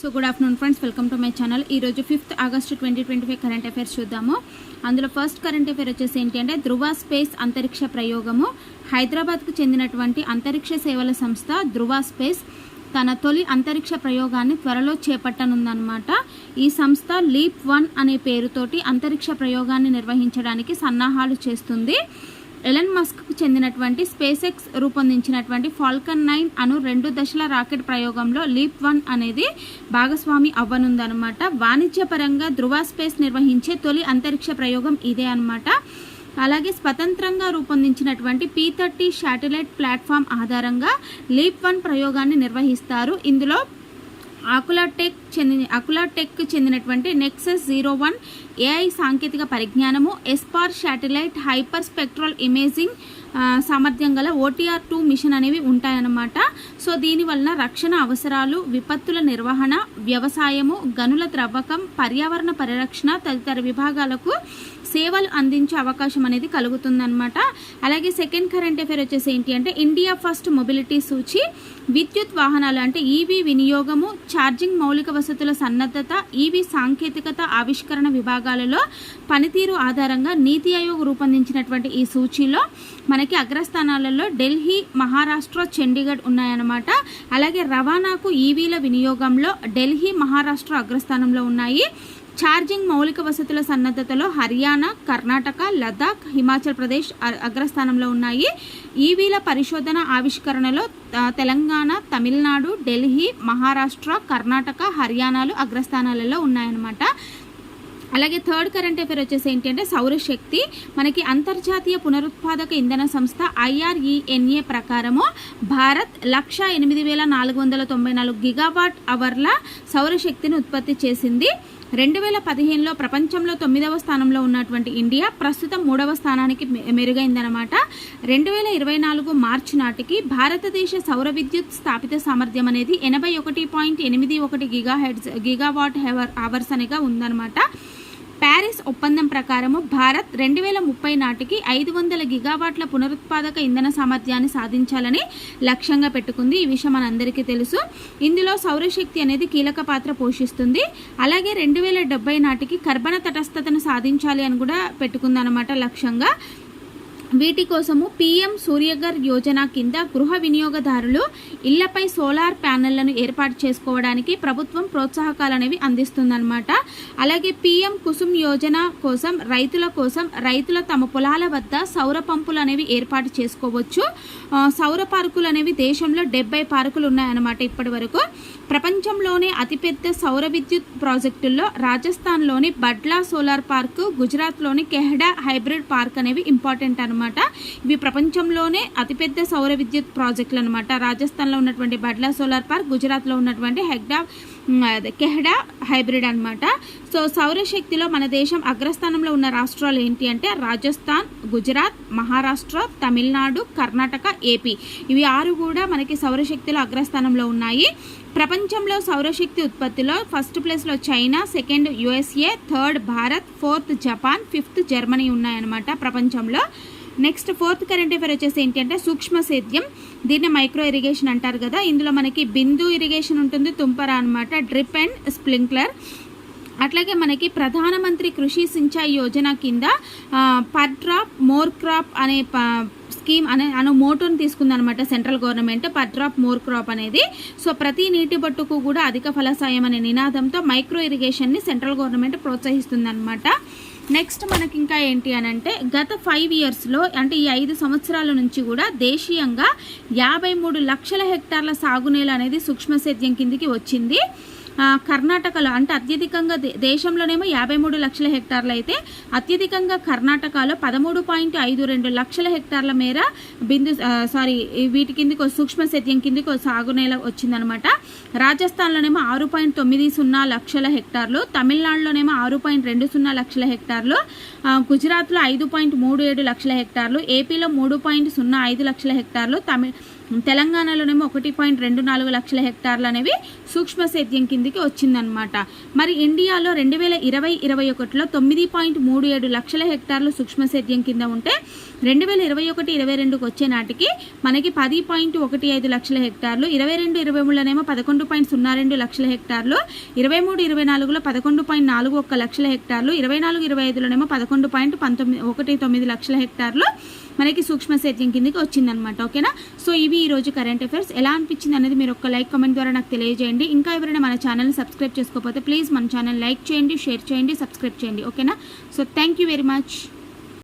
So good afternoon friends welcome to my channel ఈరోజు fifth August twenty twenty five current affairs చూద్దాము. అందులో first current affair వచ్చేసి ఏంటి అంటే ధృవ స్పేస్ అంతరిక్ష ప్రయోగము. హైదరాబాద్కు చెందినటువంటి అంతరిక్ష సేవల సంస్థ ధృవ స్పేస్ తన తొలి అంతరిక్ష ప్రయోగాన్ని త్వరలో చేపట్టనుందన్నమాట. ఈ సంస్థ లీప్ వన్ అనే పేరుతోటి అంతరిక్ష ప్రయోగాన్ని నిర్వహించడానికి సన్నాహాలు చేస్తుంది. ఎలన్ మస్క్కు చెందినటువంటి స్పేస్ ఎక్స్ రూపొందించినటువంటి ఫాల్కన్ నైన్ అను రెండు దశల రాకెట్ ప్రయోగంలో లీప్ వన్ అనేది భాగస్వామి అవ్వనుందనమాట వాణిజ్యపరంగా ధృవ స్పేస్ నిర్వహించే తొలి అంతరిక్ష ప్రయోగం ఇదే అన్నమాట. అలాగే స్వతంత్రంగా రూపొందించినటువంటి పీ థర్టీ శాటిలైట్ ప్లాట్ఫామ్ ఆధారంగా లీప్ వన్ ప్రయోగాన్ని నిర్వహిస్తారు. ఇందులో ఆకులా టెక్ చెందిన అకులా టెక్ చెందినటువంటి నెక్సస్ జీరో వన్ ఏఐ సాంకేతిక పరిజ్ఞానము ఎస్పార్ శాటిలైట్ హైపర్ స్పెక్ట్రల్ ఇమేజింగ్ సామర్థ్యం గల ఓటీఆర్ టూ మిషన్ అనేవి ఉంటాయన్నమాట. సో దీనివలన రక్షణ అవసరాలు విపత్తుల నిర్వహణ వ్యవసాయము గనుల త్రవ్వకం పర్యావరణ పరిరక్షణ తదితర విభాగాలకు సేవలు అందించే అవకాశం అనేది కలుగుతుందన్నమాట. అలాగే సెకండ్ కరెంట్ అఫేర్ వచ్చేసి ఏంటి అంటే ఇండియా ఫస్ట్ మొబిలిటీ సూచి విద్యుత్ వాహనాలు అంటే ఈవీ వినియోగము ఛార్జింగ్ మౌలిక వసతుల సన్నద్ధత ఈవీ సాంకేతికత ఆవిష్కరణ విభాగాలలో పనితీరు ఆధారంగా నీతి ఆయోగ్ రూపొందించినటువంటి ఈ సూచీలో మనకి అగ్రస్థానాలలో ఢిల్లీ మహారాష్ట్ర చండీగఢ్ ఉన్నాయన్నమాట. అలాగే రవాణాకు ఈవీల వినియోగంలో ఢిల్లీ మహారాష్ట్ర అగ్రస్థానంలో ఉన్నాయి. ఛార్జింగ్ మౌలిక వసతుల సన్నద్ధతలో హర్యానా కర్ణాటక లదాఖ్ హిమాచల్ ప్రదేశ్ అ- అగ్రస్థానంలో ఉన్నాయి. ఈవీల పరిశోధన ఆవిష్కరణలో తెలంగాణ తమిళనాడు ఢిల్లీ మహారాష్ట్ర కర్ణాటక హర్యానాలు అగ్రస్థానాలలో ఉన్నాయన్నమాట. అలాగే థర్డ్ కరెంట్ అఫేర్ వచ్చేసి ఏంటి అంటే సౌరశక్తి. మనకి అంతర్జాతీయ పునరుత్పాదక ఇంధన సంస్థ ఐఆర్ఈఎన్ఏ ప్రకారము భారత్ లక్ష ఎనిమిది వేల నాలుగు వందల తొంభై నాలుగు గిగావాట్ అవర్ల సౌరశక్తిని ఉత్పత్తి చేసింది. రెండు వేల పదిహేనులో ప్రపంచంలో తొమ్మిదవ స్థానంలో ఉన్నటువంటి ఇండియా ప్రస్తుతం మూడవ స్థానానికి మెరుగైందనమాట రెండు వేల ఇరవై నాలుగు మార్చి నాటికి భారతదేశ సౌర విద్యుత్ స్థాపిత సామర్థ్యం అనేది ఎనభై ఒకటి పాయింట్ ఎనిమిది ఒకటి giga heads gigawatt have ever hours అనేగా ఉందన్నమాట. ప్యారిస్ ఒప్పందం ప్రకారము భారత్ రెండు వేల ముప్పై నాటికి ఐదు వందల గిగావాట్ల పునరుత్పాదక ఇంధన సామర్థ్యాన్ని సాధించాలని లక్ష్యంగా పెట్టుకుంది. ఈ విషయం మనందరికీ తెలుసు. ఇందులో సౌరశక్తి అనేది కీలక పాత్ర పోషిస్తుంది. అలాగే రెండు వేల డెబ్బై నాటికి కర్బన తటస్థతను సాధించాలి అని కూడా పెట్టుకుందనమాట లక్ష్యంగా. వీటి కోసము పీఎం సూర్యగర్ యోజన కింద గృహ వినియోగదారులు ఇళ్ళపై సోలార్ ప్యానెళ్ళను ఏర్పాటు చేసుకోవడానికి ప్రభుత్వం ప్రోత్సాహకాలు అనేవి అందిస్తుందన్నమాట. అలాగే పీఎం కుసుమ్ యోజన కోసం రైతుల కోసం రైతుల తమ పొలాల వద్ద సౌర పంపులు అనేవి ఏర్పాటు చేసుకోవచ్చు. సౌర పార్కులు అనేవి దేశంలో డెబ్బై పార్కులు ఉన్నాయన్నమాట ఇప్పటి వరకు ప్రపంచంలోనే అతిపెద్ద సౌర విద్యుత్ ప్రాజెక్టుల్లో రాజస్థాన్లోని బడ్లా సోలార్ పార్క్ గుజరాత్లోని కెహడా హైబ్రిడ్ పార్క్ అనేవి ఇంపార్టెంట్ అనమాట ఇవి ప్రపంచంలోనే అతిపెద్ద సౌర విద్యుత్ ప్రాజెక్టులు అనమాట రాజస్థాన్లో ఉన్నటువంటి బడ్లా సోలార్ పార్క్ గుజరాత్లో ఉన్నటువంటి హెగ్డా కెహడా హైబ్రిడ్ అనమాట సో సౌరశక్తిలో మన దేశం అగ్రస్థానంలో ఉన్న రాష్ట్రాలు ఏంటి అంటే రాజస్థాన్ గుజరాత్ మహారాష్ట్ర తమిళనాడు కర్ణాటక ఏపీ. ఇవి ఆరు కూడా మనకి సౌరశక్తిలో అగ్రస్థానంలో ఉన్నాయి. ప్రపంచంలో సౌరశక్తి ఉత్పత్తిలో ఫస్ట్ ప్లేస్లో China second USA third Bharat fourth Japan fifth Germany ఉన్నాయన్నమాట ప్రపంచంలో. నెక్స్ట్ ఫోర్త్ కరెంట్ అఫేర్ వచ్చేసి ఏంటి అంటే సూక్ష్మ సేద్యం. దీన్ని మైక్రో ఇరిగేషన్ అంటారు కదా. ఇందులో మనకి బిందు ఇరిగేషన్ ఉంటుంది తుంపర అనమాట డ్రిప్ అండ్ స్ప్రింక్లర్. అట్లాగే మనకి ప్రధానమంత్రి కృషి సించాయి యోజన కింద పర్ డ్రాప్ మోర్ క్రాప్ అనే ప- స్కీమ్ అనే అను మోటోని తీసుకుందనమాట central government. Per drop more crop అనేది. సో ప్రతి నీటి బట్టుకు కూడా అధిక ఫలసాయం అనే నినాదంతో మైక్రో ఇరిగేషన్ని సెంట్రల్ గవర్నమెంట్ ప్రోత్సహిస్తుందన్నమాట. నెక్స్ట్ మనకి ఇంకా ఏంటి అని అంటే గత ఫైవ్ ఇయర్స్లో అంటే ఈ ఐదు సంవత్సరాల నుంచి కూడా దేశీయంగా యాభై మూడు లక్షల హెక్టార్ల సాగునేల అనేది సూక్ష్మ సేద్యం కిందికి వచ్చింది. కర్ణాటకలో అంటే అత్యధికంగా దేశంలోనేమో యాభై మూడు లక్షల హెక్టార్లు అయితే అత్యధికంగా కర్ణాటకలో పదమూడు పాయింట్ ఐదు రెండు లక్షల హెక్టార్ల మేర బిందు సారీ వీటి కిందికి సూక్ష్మ సేద్యం కిందికి ఒక సాగునేల వచ్చిందనమాట రాజస్థాన్లోనేమో ఆరు పాయింట్ తొమ్మిది సున్నా లక్షల హెక్టార్లు తమిళనాడులోనేమో ఆరు పాయింట్ రెండు సున్నా లక్షల హెక్టార్లు గుజరాత్లో ఐదు పాయింట్ మూడు ఏడు లక్షల హెక్టార్లు ఏపీలో మూడు పాయింట్ సున్నా ఐదు లక్షల హెక్టార్లు తమిళ తెలంగాణలోనేమో ఒకటి పాయింట్ రెండు నాలుగు లక్షల హెక్టార్లు అనేవి సూక్ష్మ సేద్యం కిందికి వచ్చిందనమాట మరి ఇండియాలో రెండు వేల ఇరవై ఇరవై ఒకటిలో తొమ్మిది పాయింట్ మూడు ఏడు లక్షల హెక్టార్లు సూక్ష్మ సేద్యం కింద ఉంటే రెండు వేల ఇరవై ఒకటి ఇరవై రెండుకి వచ్చే నాటికి మనకి పది పాయింట్ ఒకటి ఐదు లక్షల హెక్టార్లు ఇరవై రెండు ఇరవై మూడులోనేమో పదకొండు పాయింట్ సున్నా రెండు లక్షల హెక్టార్లు ఇరవై మూడు ఇరవై నాలుగులో పదకొండు పాయింట్ నాలుగు ఒక్క లక్షల హెక్టార్లు ఇరవై నాలుగు ఇరవై ఐదులోనేమో పదకొండు పాయింట్ పంతొమ్మిది ఒకటి తొమ్మిది లక్షల హెక్టార్లు మనకి సూక్ష్మ సేద్యం కిందకి వచ్చిందనమాట ఓకేనా? సో ఇవి ఈ రోజు కరెంట్ అఫైర్స్ ఎలా అనిపించింది అనేది మీరు ఒక లైక్ కామెంట్ ద్వారా నాకు తెలియజేయండి. ఇంకా ఎవరైనా మన ఛానల్ని సబ్స్క్రైబ్ చేసుకోకపోతే ప్లీజ్ మన ఛానల్ లైక్ చేయండి షేర్ చేయండి సబ్స్క్రైబ్ చేయండి ఓకేనా? So thank you very much